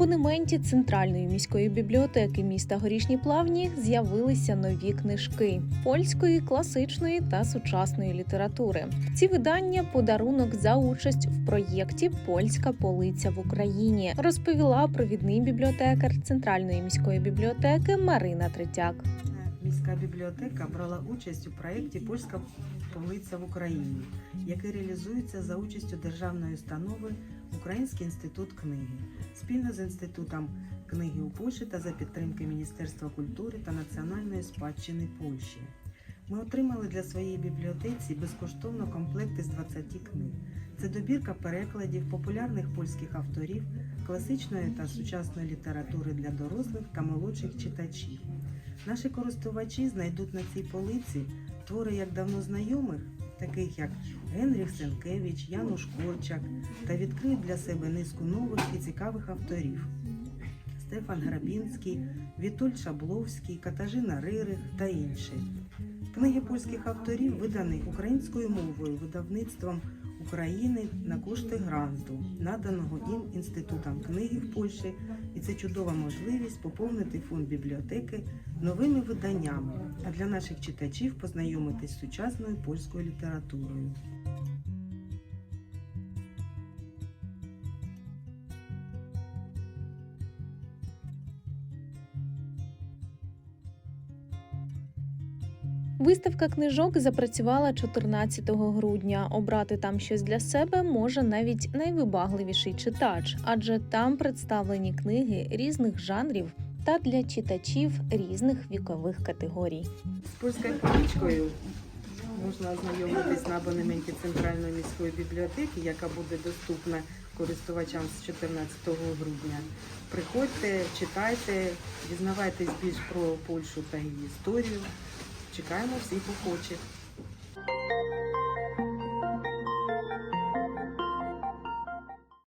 абонементі Центральної міської бібліотеки міста Горішні Плавні з'явилися нові книжки польської, класичної та сучасної літератури. Ці видання подарунок за участь в проєкті Польська полиця в Україні, розповіла провідний бібліотекар Центральної міської бібліотеки Марина Третяк. Міська бібліотека брала участь у проєкті Польська полиця в Україні, який реалізується за участю державної установи Український інститут книги спільно з інститутом книги у Польщі та за підтримки Міністерства культури та національної спадщини Польщі. Ми отримали для своєї бібліотеці безкоштовно комплект із 20 книг. Це добірка перекладів популярних польських авторів, класичної та сучасної літератури для дорослих та молодших читачів. Наші користувачі знайдуть на цій полиці твори як давно знайомих, таких як Генріх Сенкевич, Януш Корчак, та відкриють для себе низку нових і цікавих авторів. Стефан Грабінський, Вітуль Шабловський, Катажина Ририх та інші. Книги польських авторів видані українською мовою видавництвом України на кошти гранту, наданого їм Інститутом книги в Польщі, і це чудова можливість поповнити фонд бібліотеки новими виданнями, а для наших читачів познайомитись з сучасною польською літературою. Виставка книжок запрацювала 14 грудня. Обрати там щось для себе може навіть найвибагливіший читач, адже там представлені книги різних жанрів та для читачів різних вікових категорій. З польською книжкою можна ознайомитись на абонементі Центральної міської бібліотеки, яка буде доступна користувачам з 14 грудня. Приходьте, читайте, дізнавайтесь більш про Польщу та її історію. Чекаємо всіх охочих.